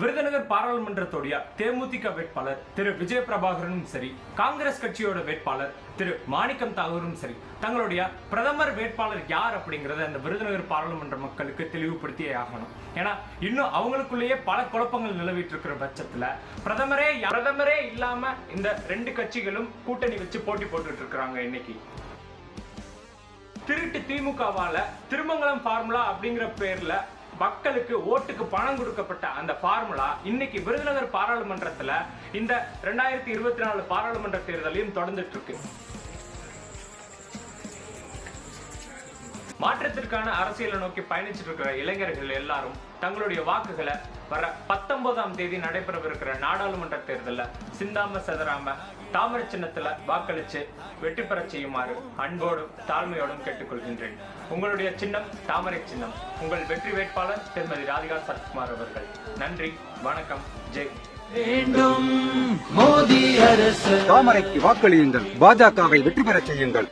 விருதுநகர் பாராளுமன்றத்துடைய தேமுதிக வேட்பாளர் திரு விஜய பிரபாகரனும் சரி காங்கிரஸ் கட்சியோட வேட்பாளர் திரு மாணிக்கம் தாகூரும் சரி தங்களுடைய பிரதமர் வேட்பாளர் யார் அப்படிங்கறத அந்த விருதுநகர் பாராளுமன்ற மக்களுக்கு தெளிவுபடுத்தியே ஆகணும். ஏன்னா இன்னும் அவங்களுக்குள்ளேயே பல குழப்பங்கள் நிலவிட்டு இருக்கிற பட்சத்துல பிரதமரே பிரதமரே இல்லாம இந்த ரெண்டு கட்சிகளும் கூட்டணி வச்சு போட்டி போட்டுட்டு இருக்கிறாங்க இன்னைக்கு. திருட்டு திமுகவால திருமங்கலம் ஃபார்முலா அப்படிங்கிற பேர்ல மக்களுக்கு ஓட்டுக்கு பணம் கொடுக்கப்பட்ட அந்த ஃபார்முலா இன்னைக்கு விருதுநகர் பாராளுமன்றத்துல இந்த ரெண்டாயிரத்தி இருபத்தி நாலு பாராளுமன்ற தேர்தலையும் தொடர்ந்துட்டு இருக்கு. மாற்றத்திற்கான அரசியலை நோக்கி பயணிச்சுட்டு இருக்கிற இளைஞர்கள் எல்லாரும் தங்களுடைய வாக்குகளை வர பத்தொன்பதாம் தேதி நடைபெறவிருக்கிற நாடாளுமன்ற தேர்தலில் சிந்தாம செதறாம தாமரை சின்னத்துல வாக்களிச்சு வெற்றி பெறச் செய்யுமாறு அன்போடும் தாழ்மையோடும் கேட்டுக்கொள்கின்றேன். உங்களுடைய சின்னம் தாமரை சின்னம். உங்கள் வெற்றி வேட்பாளர் திருமதி ராதிகா சத்குமார் அவர்கள். நன்றி வணக்கம் ஜெய். வேண்டும் மோடி அரசு. தாமரைக்கு வாக்களியுங்கள். பாஜகவை வெற்றி பெறச் செய்யுங்கள்.